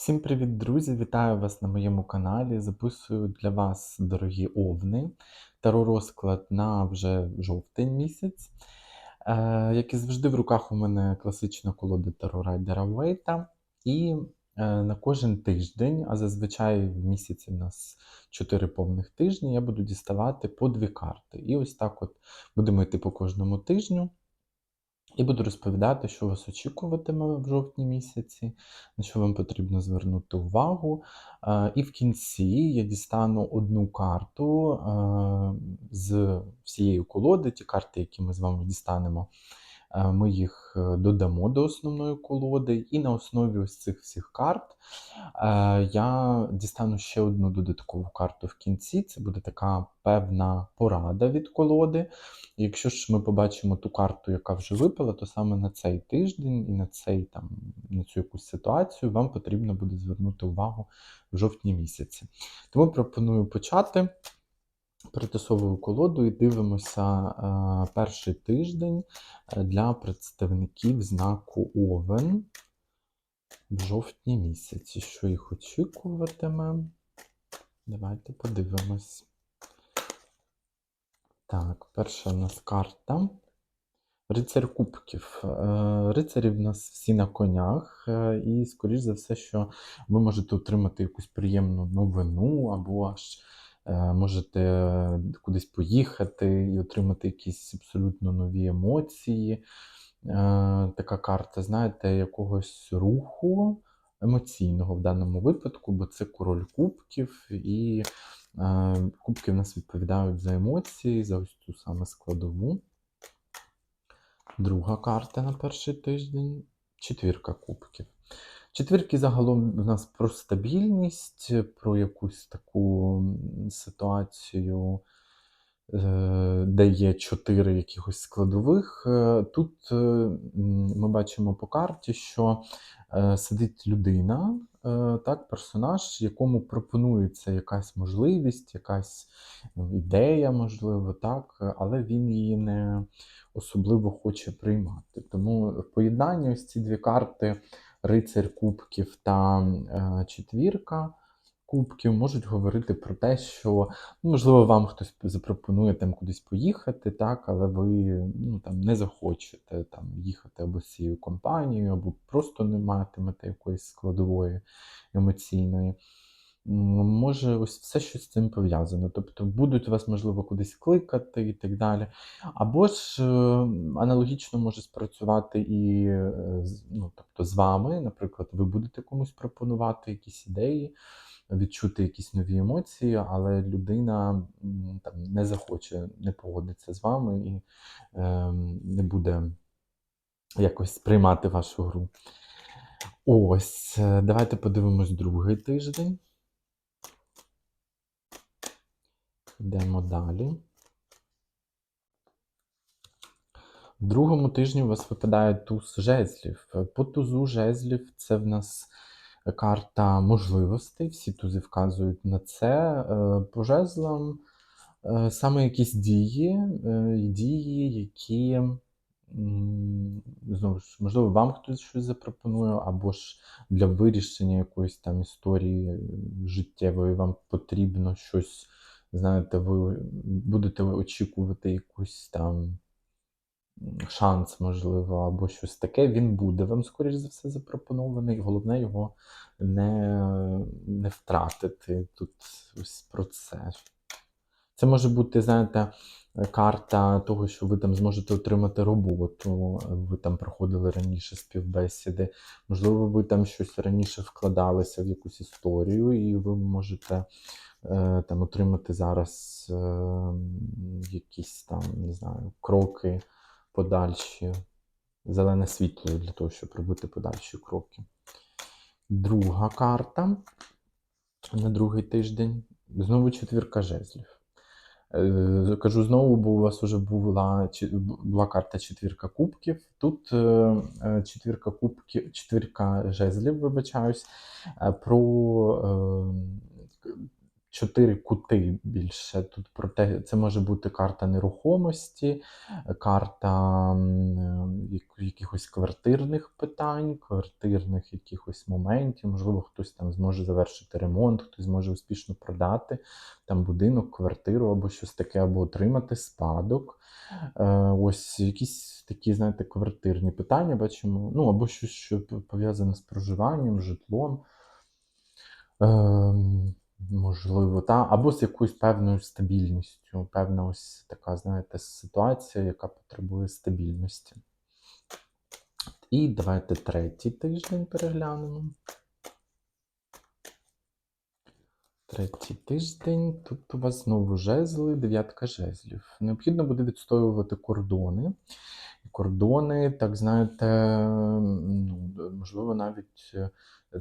Всім привіт, друзі! Вітаю вас на моєму каналі. Записую для вас, дорогі овни, таро розклад на вже жовтень місяць. Е, як і завжди, в руках у мене класична колода Таро Райдера Вейта. І е, на кожен тиждень, а зазвичай в місяці в нас 4 повних тижні, я буду діставати по дві карти. І ось так от будемо йти по кожному тижню. І буду розповідати, що вас очікуватиме в жовтні місяці, на що вам потрібно звернути увагу. І в кінці я дістану одну карту з всієї колоди, ті карти, які ми з вами дістанемо. Е, Ми їх е, додамо до основної колоди, і на основі ось цих всіх карт е, я дістану ще одну додаткову карту в кінці. Це буде така певна порада від колоди. Якщо ж ми побачимо ту карту, яка вже випала, то саме на цей тиждень і на цей там на цю якусь ситуацію вам потрібно буде звернути увагу в жовтні місяці. Тому пропоную почати. Перетасовую колоду і дивимося е, перший тиждень е, для представників знаку Овен в жовтні місяці. Що їх очікуватиме? Давайте подивимось. Так, перша у нас карта. Рицар Кубків. Е, Рицарі в нас всі на конях, і, скоріш за все, що ви можете отримати якусь приємну новину, або аж можете кудись поїхати і отримати якісь абсолютно нові емоції. Е, Така карта, знаєте, якогось руху емоційного в даному випадку, бо це король кубків, і е, кубки в нас відповідають за емоції, за ось цю саме складову. Друга карта на перший тиждень четвірка кубків. Четвірки загалом в нас про стабільність, про якусь таку ситуацію, е, де є чотири якихось складових. Е, Тут е, ми бачимо по карті, що сидить людина, так, персонаж, якому пропонується якась можливість, якась ну, ідея, можливо, так, але він її не особливо хоче приймати. Тому в поєднанні ось ці дві карти Рицар Кубків та е, четвірка Кубків можуть говорити про те, що ну, можливо вам хтось запропонує там кудись поїхати, так, але ви ну, там, не захочете там, їхати або з цією компанією, або просто не матимете якоїсь складової емоційної. Може, ось все що з цим пов'язано. Тобто будуть вас, можливо, кудись кликати і так далі. Або ж е, аналогічно може спрацювати і е, ну, тобто з вами, наприклад, ви будете комусь пропонувати якісь ідеї, відчути якісь нові емоції, але людина там не захоче, не погодиться з вами і е, не буде якось сприймати вашу гру. Ось, е, давайте подивимось другий тиждень. Йдемо далі. В другому тижні у вас випадає туз жезлів. По тузу жезлів це в нас карта можливостей. Всі тузи вказують на це. Е, По жезлам е, саме якісь дії, е, дії, які знову ж, можливо, вам хтось щось запропонує, або ж для вирішення якоїсь там історії життєвої вам потрібно щось. Знаєте, ви будете очікувати якусь там шанс, можливо, або щось таке, він буде вам, скоріш за все, запропонований. Головне його не, не втратити тут ось про це. Це може бути, знаєте, карта того, що ви там зможете отримати роботу, ви там проходили раніше співбесіди. Можливо, ви там щось раніше вкладалися в якусь історію, і ви можете е, там отримати зараз е, якісь там, не знаю, кроки подальші, зелене світло для того, щоб робити подальші кроки. Друга карта на другий тиждень. Знову четвірка жезлів. Е, Кажу знову, бо у вас вже була, була карта четвірка кубків. Тут е, е, четвірка кубків, четвірка жезлів, вибачаюсь, про чотири кути більше. Тут про те, це може бути карта нерухомості, карта е, як- якихось квартирних питань, квартирних якихось моментів. Можливо, хтось там зможе завершити ремонт, хтось зможе успішно продати там будинок, квартиру або щось таке, або отримати спадок. Е, Ось якісь такі, знаєте, квартирні питання бачимо. Ну, або щось, що пов'язане з проживанням, житлом. Ем, можливо, та, або з якоюсь певною стабільністю. Певна ось така, знаєте, ситуація, яка потребує стабільності. І давайте третій тиждень переглянемо. Третій тиждень. Тут у вас знову жезли, дев'ятка жезлів. Необхідно буде відстоювати кордони. І Кордони, так знаєте, ну, можливо, навіть е,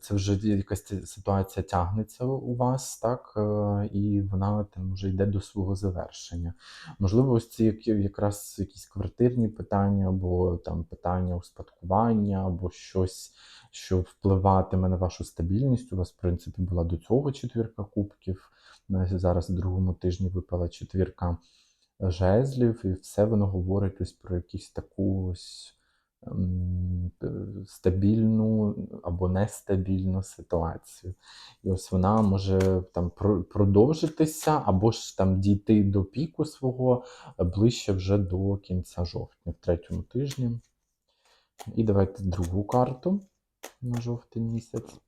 це вже якась ситуація тягнеться у вас, так, е, і вона там вже йде до свого завершення. Можливо, ось ці якраз якісь квартирні питання, або там питання успадкування, або щось, що впливатиме на вашу стабільність. У вас, в принципі, була до цього четвірка кубків. Зараз в другому тижні випала четвірка жезлів, і все воно говорить ось про якусь таку ось стабільну або нестабільну ситуацію. І ось вона може там продовжитися, або ж там дійти до піку свого е, ближче вже до кінця жовтня, в третьому тижні. І давайте другу карту на жовтень місяць.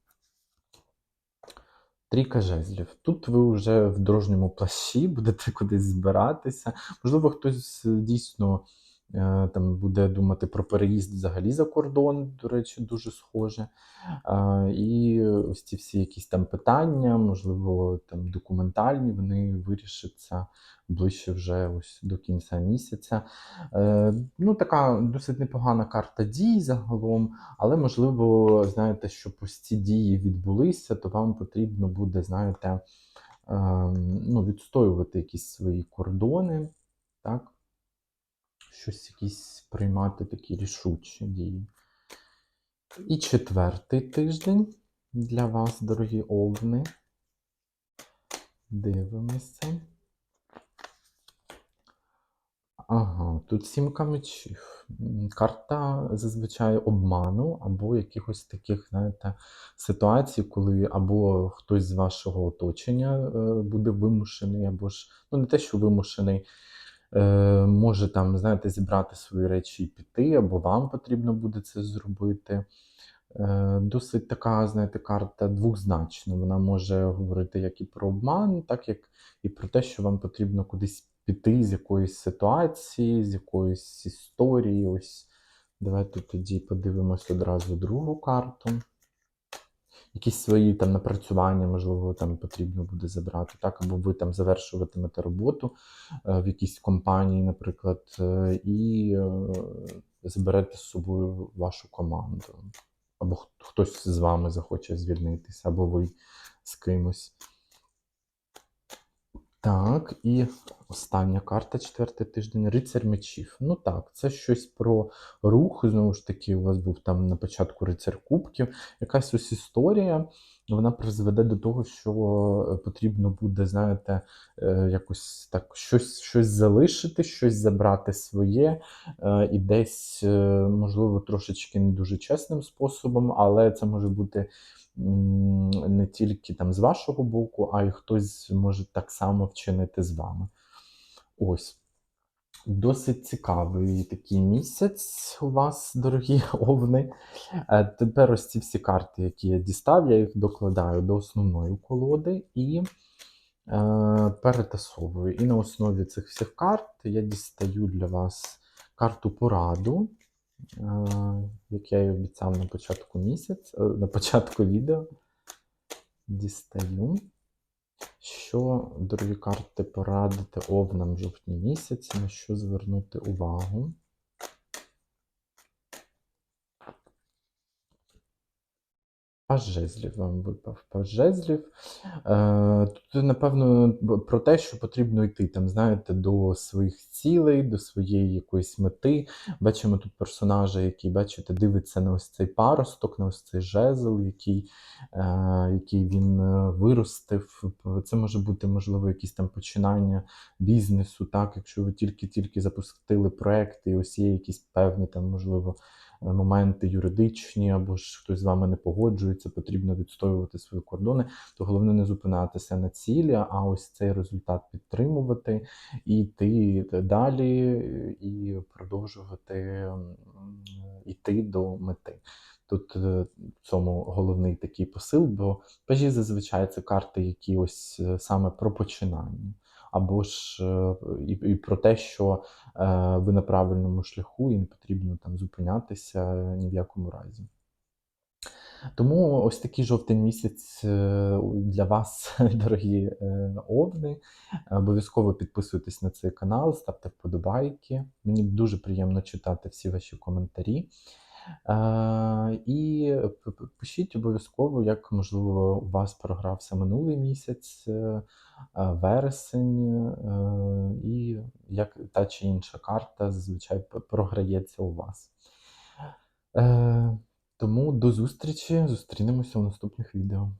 Трійка жезлів. Тут ви вже в дорожньому плащі будете кудись збиратися. Можливо, хтось е, дійсно е, там буде думати про переїзд взагалі за кордон, до речі, дуже схоже. І ось ці всі якісь там питання, можливо, там документальні, вони вирішаться ближче вже ось до кінця місяця. Е, Ну, така досить непогана карта дій загалом. Але, можливо, знаєте, щоб ось ці дії відбулися, то вам потрібно буде, знаєте, ем, ну, відстоювати якісь свої кордони, так? Щось якісь приймати такі рішучі дії. І четвертий тиждень для вас, дорогі овни. Дивимося. Ага, тут сімка мечів. Карта зазвичай обману або якихось таких, знаєте, ситуацій, коли або хтось з вашого оточення е, буде вимушений, або ж, ну не те, що вимушений, може там, знаєте, зібрати свої речі і піти, або вам потрібно буде це зробити. Е, Досить така, знаєте, карта двозначна. Вона може говорити як і про обман, так як і про те, що вам потрібно кудись піти з якоїсь ситуації, з якоїсь історії. Ось давайте тоді подивимось одразу другу карту. Якісь свої там напрацювання, можливо, там потрібно буде забрати, так, або ви там завершуватимете роботу е, в якійсь компанії, наприклад, е, і е, заберете з собою вашу команду. Або хтось з вами захоче звільнитися, або ви з кимось. Так, і остання карта, четвертий тиждень, рицар мечів. Ну так, це щось про рух. Знову ж таки, у вас був там на початку рицар кубків. Якась ось історія, вона призведе до того, що е, потрібно буде, знаєте, е, якось так щось, щось залишити, щось забрати своє, е, і десь, можливо, трошечки не дуже чесним способом, але це може бути не тільки там з вашого боку, а й хтось може так само вчинити з вами. Ось. Досить цікавий такий місяць у вас, дорогі овни. Е, Тепер ось ці всі карти, які я дістав, я їх докладаю до основної колоди і е, перетасовую. І на основі цих всіх карт я дістаю для вас карту пораду, е, як я і обіцяв на початку місяця, е, на початку відео. Дістаю. Що, дорогі карти, порадити овнам в жовтні місяці, на що звернути увагу? Паж жезлів вам випав. Паж жезлів. Е, Тут, напевно, про те, що потрібно йти там, знаєте, до своїх цілей, до своєї якоїсь мети. Бачимо тут персонажа, який, бачите, дивиться на ось цей паросток, на ось цей жезл, який, е, який він е, виростив. Це може бути, можливо, якісь там починання бізнесу, так, якщо ви тільки-тільки запустили проект, і ось є якісь певні там, можливо, моменти юридичні, або ж хтось з вами не погоджується, потрібно відстоювати свої кордони, то головне не зупинятися на цілі, а ось цей результат підтримувати і йти далі, і продовжувати йти до мети. Тут е, в цьому головний такий посил, бо пажі зазвичай це карти, які ось е, саме про починання, або ж е, і, і про те, що е, ви на правильному шляху і не потрібно там зупинятися ні в якому разі. Тому ось такий жовтий місяць е, для вас, дорогі е, овни. Обов'язково підписуйтесь на цей канал, ставте вподобайки. Мені дуже приємно читати всі ваші коментарі. Е, І пишіть обов'язково, як можливо у вас програвся минулий місяць, е, е, вересень, і як та чи інша карта зазвичай програється у вас. Тому до зустрічі, зустрінемося у наступних відео.